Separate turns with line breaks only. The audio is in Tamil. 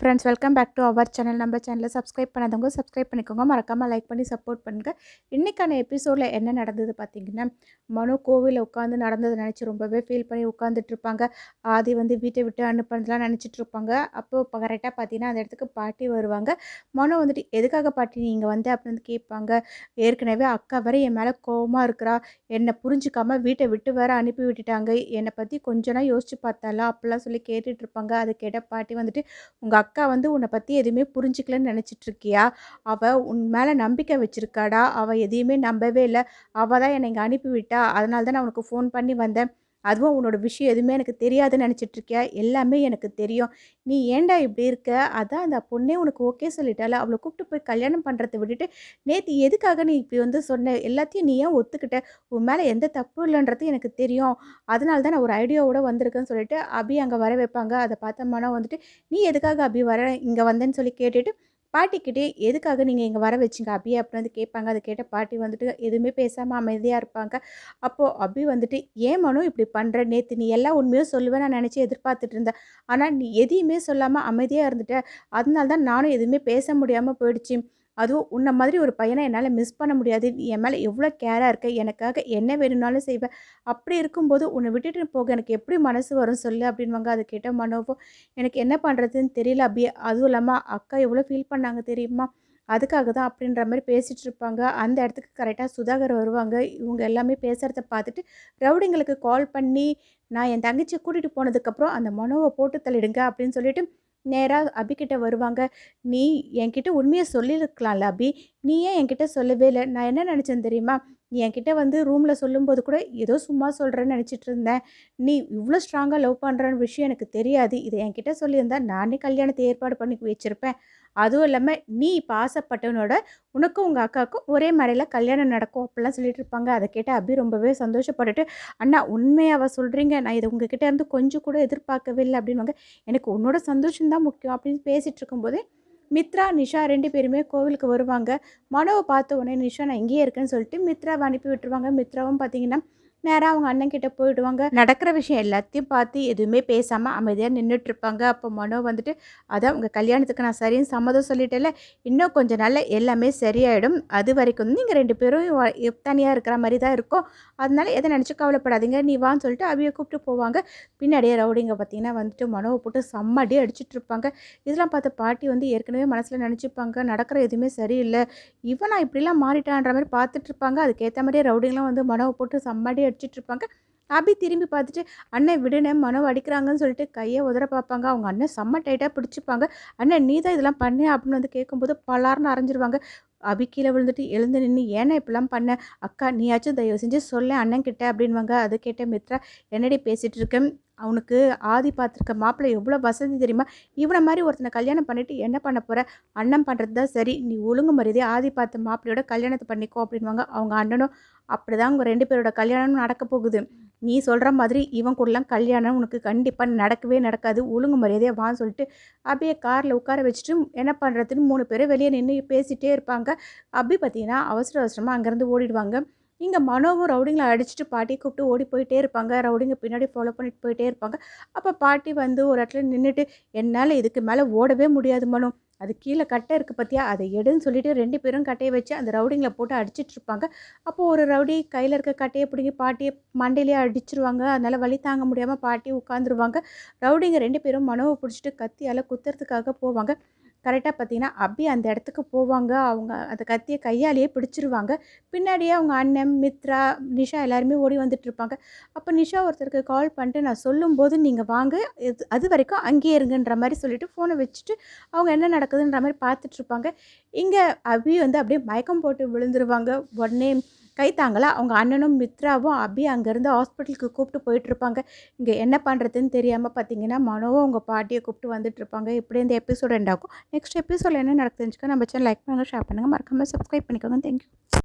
Friends welcome back to our channel நம்ம சேனலை சப்ஸ்கிரைப் பண்ணாதவங்க சப்ஸ்கிரைப் பண்ணிக்கோங்க. மறக்காமல் லைக் பண்ணி சப்போர்ட் பண்ணுங்கள் இன்றைக்கான எபிசோடில் என்ன நடந்தது பார்த்தீங்கன்னா மனு கோவிலில் உட்காந்து நடந்ததை நினச்சி ரொம்பவே ஃபீல் பண்ணி உட்காந்துட்டு இருப்பாங்க. ஆதி வந்து வீட்டை விட்டு அனுப்புறதுலாம் நினச்சிட்டு இருப்பாங்க. அப்போ இப்போ கரெக்டாக பார்த்தீங்கன்னா அந்த இடத்துக்கு பாட்டி வருவாங்க. மனு வந்துட்டு எதுக்காக பாட்டி நீங்கள் வந்து? அப்படின்னு வந்து கேட்பாங்க. ஏற்கனவே அக்கா வரை என் மேலே கோபமாக இருக்கிறா. என்னை புரிஞ்சுக்காமல் வீட்டை விட்டு வேற அனுப்பி விட்டுட்டாங்க. என்னை பற்றி கொஞ்ச நாள் யோசிச்சு பார்த்தாலா அப்படிலாம் சொல்லி கேட்டுட்ருப்பாங்க இருப்பாங்க. அதை கேட்ட பாட்டி வந்துட்டு உங்கள் அக்கா அக்கா வந்து உன்னை பற்றி எதுவுமே புரிஞ்சிக்கலன்னு நினச்சிட்ருக்கியா அவள் உன் மேலே நம்பிக்கை வச்சுருக்காடா? அவள் எதையுமே நம்பவே இல்லை. அவள் தான் என்னை இங்கே அனுப்பிவிட்டா? அதனால தான் நான் உனக்கு ஃபோன் பண்ணி வந்தேன். அதுவும் உன்னோட விஷயம் எதுவுமே எனக்கு தெரியாதுன்னு நினச்சிட்ருக்கியா எல்லாமே எனக்கு தெரியும். நீ ஏன்டா இப்படி இருக்க? அதான் அந்த பொண்ணே உனக்கு ஓகே சொல்லிட்டால. அவளை கூப்பிட்டு போய் கல்யாணம் பண்ணுறத விட்டுட்டு நேற்று எதுக்காக நீ இப்படி வந்து சொன்ன? எல்லாத்தையும் நீ ஏன் ஒத்துக்கிட்ட? உன் மேலே எந்த தப்பு இல்லைன்றது எனக்கு தெரியும். அதனால தான் நான் ஒரு ஐடியாவோட வந்திருக்கேன்னு சொல்லிட்டு அபி அங்கே வர வைப்பாங்க. அதை பார்த்த மனம் வந்துட்டு நீ எதுக்காக அபி வர? இங்கே வந்தேன்னு சொல்லி கேட்டுட்டு பாட்டிக்கிட்டே எதுக்காக நீங்கள் இங்கே வர வச்சிங்க? அபி அப்படின்னு வந்து கேட்பாங்க. அதை கேட்ட பாட்டி வந்துட்டு எதுவுமே பேசாமல் அமைதியாக இருப்பாங்க. அப்போது அபி வந்துட்டு ஏன் மனோ இப்படி பண்ணுற நேற்று நீ எல்லா உண்மையும் சொல்லுவேன் நான் நினச்சி எதிர்பார்த்துட்டு இருந்தேன். ஆனால் நீ எதையுமே சொல்லாமல் அமைதியாக இருந்துட்ட. அதனால தான் நானும் எதுவுமே பேச முடியாமல் போயிடுச்சு. அதுவும் உன்னை மாதிரி ஒரு பையனை என்னால் மிஸ் பண்ண முடியாது. என் மேலே எவ்வளோ கேராக இருக்க? எனக்காக என்ன வேணும்னாலும் செய்வேன் அப்படி இருக்கும்போது உன்னை விட்டுட்டு போக எனக்கு எப்படி மனசு வரும் சொல்லு அப்படின்வாங்க அதை கேட்ட மனோவோ எனக்கு என்ன பண்ணுறதுன்னு தெரியல அப்படியே அதுவும் இல்லாமல் அக்கா எவ்வளோ ஃபீல் பண்ணாங்க தெரியுமா? அதுக்காக தான் அப்படின்ற மாதிரி பேசிகிட்டு இருப்பாங்க. அந்த இடத்துக்கு கரெக்டாக சுதாகர் வருவாங்க. இவங்க எல்லாமே பேசுகிறத பார்த்துட்டு ரவுடிங்களுக்கு கால் பண்ணி நான் என் தங்கச்சியை கூட்டிகிட்டு போனதுக்கப்புறம் அந்த மனோவை போட்டு தள்ளிடுங்க அப்படின்னு சொல்லிட்டு நேராக அபிக்கிட்ட வருவாங்க. நீ என்கிட்ட உண்மையை சொல்லியிருக்கலாம்ல அபி. நீ ஏன் என்கிட்ட சொல்லவே இல்லை? நான் என்ன நினச்சேன் தெரியுமா? நீ என்கிட்ட வந்து ரூமில் சொல்லும்போது கூட ஏதோ சும்மா சொல்கிறேன்னு நினச்சிட்டு இருந்தேன் நீ இவ்வளோ ஸ்ட்ராங்காக லவ் பண்ணுறன்னு விஷயம் எனக்கு தெரியாது. இதை என்கிட்ட சொல்லியிருந்தா நானே கல்யாணத்தை ஏற்பாடு பண்ணி வச்சுருப்பேன். அதுவும் இல்லாமல் நீ இப்போ ஆசைப்பட்டவனோட உனக்கும் உங்கள் அக்காவுக்கும் ஒரே மடையில் கல்யாணம் நடக்கும் அப்படிலாம் சொல்லிட்டு இருப்பாங்க அதை கேட்டால் அபி ரொம்பவே சந்தோஷப்பட்டுட்டு அண்ணா உண்மையாவ சொல்கிறீங்க நான் இதை உங்ககிட்ட இருந்து கொஞ்சம் கூட எதிர்பார்க்கவே இல்லை அப்படின்வாங்க எனக்கு உன்னோட சந்தோஷம்தான் முக்கியம் அப்படின்னு பேசிகிட்டு இருக்கும்போதே மித்ரா நிஷா ரெண்டு பேருமே கோவிலுக்கு வருவாங்க. மனோவை பார்த்த உடனே நிஷா நான் இங்கேயே இருக்கேன்னு சொல்லிட்டு மித்ராவை அனுப்பி விட்டுருவாங்க. மித்ராவும் பார்த்தீங்கன்னா நேராக அவங்க அண்ணன் கிட்ட போயிடுவாங்க. நடக்கிற விஷயம் எல்லாத்தையும் பார்த்து எதுவுமே பேசாமல் அமைதியாக நின்றுட்டு இருப்பாங்க அப்போ மனோ வந்துட்டு அதான் உங்கள் கல்யாணத்துக்கு நான் சரின்னு சம்மதம் சொல்லிட்டேல இன்னும் கொஞ்சம் நாள் எல்லாமே சரியாயிடும். அது வரைக்கும் நீங்கள் ரெண்டு பேரும் தனியாக இருக்கிற மாதிரி தான் இருக்கும். அதனால எதை நினச்சி கவலைப்படாதீங்க. நீ வான்னு சொல்லிட்டு அவையை கூப்பிட்டு போவாங்க. பின்னாடியே ரவுடிங்க பார்த்தீங்கன்னா வந்துட்டு மனோவை போட்டு செம்மடி அடிச்சுட்டு இருப்பாங்க இதெல்லாம் பார்த்த பாட்டி வந்து ஏற்கனவே மனசில் நினச்சிப்பாங்க. நடக்கிற எதுவுமே சரியில்லை. இவன் நான் இப்படிலாம் மாறிட்டான்ற மாதிரி பார்த்துட்டு இருப்பாங்க அதுக்கேற்ற மாதிரியே ரவுடிங்கெலாம் வந்து மனோவை போட்டு செம்மடி அடிச்சிட்ருப்பாங்க. அபி திரும்பி பார்த்துட்டு அண்ணன் விடுனே மனோ அடிக்கிறாங்கன்னு சொல்லிட்டு கையை உதற பார்ப்பாங்க. அவங்க அண்ணன் செம்ம டைட்டாக பிடிச்சிப்பாங்க. அண்ணன் நீ தான் இதெல்லாம் பண்ணு அப்படின்னு வந்து கேட்கும்போது பலார்னு அரைஞ்சிருவாங்க. அபி கீழே விழுந்துட்டு எழுந்து நின்று ஏன்னா இப்படிலாம் பண்ண? அக்கா நீயாச்சும் தயவு செஞ்சு சொல்ல அண்ணன் கிட்ட அப்படின்வாங்க அது கேட்ட மித்ரா என்னடி பேசிகிட்டு இருக்கேன் அவனுக்கு ஆதி பார்த்துருக்க மாப்பிள்ளை எவ்வளோ வசதி தெரியுமா? இவனை மாதிரி ஒருத்தனை கல்யாணம் பண்ணிவிட்டு என்ன பண்ண போகிற அண்ணன் பண்ணுறது தான் சரி. நீ ஒழுங்கு மரியாதை ஆதி பார்த்த மாப்பிள்ளையோட கல்யாணத்தை பண்ணிக்கோ அப்படின்வாங்க அவங்க அண்ணனும். அப்படி தான் அவங்க ரெண்டு பேரோட கல்யாணம் நடக்க போகுது. நீ சொல்கிற மாதிரி இவன் கூடலாம் கல்யாணம் உனக்கு கண்டிப்பாக நடக்கவே நடக்காது. ஒழுங்கு மரியாதையாக வான்னு சொல்லிட்டு அப்படியே காரில் உட்கார வச்சுட்டு என்ன பண்ணுறதுன்னு மூணு பேரும் வெளியே நின்று பேசிகிட்டே இருப்பாங்க. அப்படி பார்த்தீங்கன்னா அவசர அவசரமாக அங்கேருந்து ஓடிடுவாங்க. இங்கே மனோவும் ரவுடிங்களை அடிச்சுட்டு பாட்டி கூப்பிட்டு ஓடி போயிட்டே இருப்பாங்க. ரவுடிங்க பின்னாடி ஃபாலோ பண்ணிட்டு போயிட்டே இருப்பாங்க. அப்போ பாட்டி வந்து ஒரு இடத்துல நின்றுட்டு என்னால் இதுக்கு மேலே ஓடவே முடியாது மனோ. அது கீழே கட்டை இருக்குது பார்த்தியா அதை எடுன்னு சொல்லிட்டு ரெண்டு பேரும் கட்டையை வச்சு அந்த ரவுடிங்களை போட்டு அடிச்சிட்டு இருப்பாங்க. அப்போது ஒரு ரவுடி கையில் இருக்க கட்டையை பிடிங்கி பாட்டியை மண்டையிலே அடிச்சிருவாங்க. அதனால் வழி தாங்க முடியாமல் பாட்டி உட்காந்துருவாங்க ரவுடிங்க ரெண்டு பேரும் மனோவை பிடிச்சிட்டு கத்தியால் குத்துறதுக்காக போவாங்க. கரெக்டாக பார்த்தீங்கன்னா அப்பி அந்த இடத்துக்கு போவாங்க. அவங்க அந்த கத்தியை கையாலேயே பிடிச்சிருவாங்க. பின்னாடியே அவங்க அண்ணன் மித்ரா நிஷா எல்லாருமே ஓடி வந்துட்டு இருப்பாங்க. அப்போ நிஷா ஒருத்தருக்கு கால் பண்ணிட்டு நான் சொல்லும்போது நீங்கள் வாங்க. இது அது வரைக்கும் அங்கேயே இருங்கன்ற மாதிரி சொல்லிவிட்டு ஃபோனை வச்சுட்டு அவங்க என்ன நடக்குதுன்ற மாதிரி பார்த்துட்ருப்பாங்க இங்கே அபி வந்து அப்படியே மயக்கம் போட்டு விழுந்துருவாங்க. உடனே கைத்தாங்களா? அவங்க அண்ணனும் மித்ராவும் அபி அங்கேருந்து ஹாஸ்பிட்டலுக்கு கூப்பிட்டு போயிட்டுருப்பாங்க. இங்கே என்ன பண்ணுறதுன்னு தெரியாமல் பார்த்தீங்கன்னா மனோவும் அவங்க பாட்டியை கூப்பிட்டு வந்துட்டுருப்பாங்க. இப்படி இந்த எபிசோட் எண்டாகும் நெக்ஸ்ட் எபிசோட் என்ன நடக்குதுன்னு நம்ம சேனல் லைக் பண்ணுங்கள் ஷேர் பண்ணுங்கள் மறக்காமல் சப்ஸ்கிரைப் பண்ணிக்கோங்க. தேங்க்யூ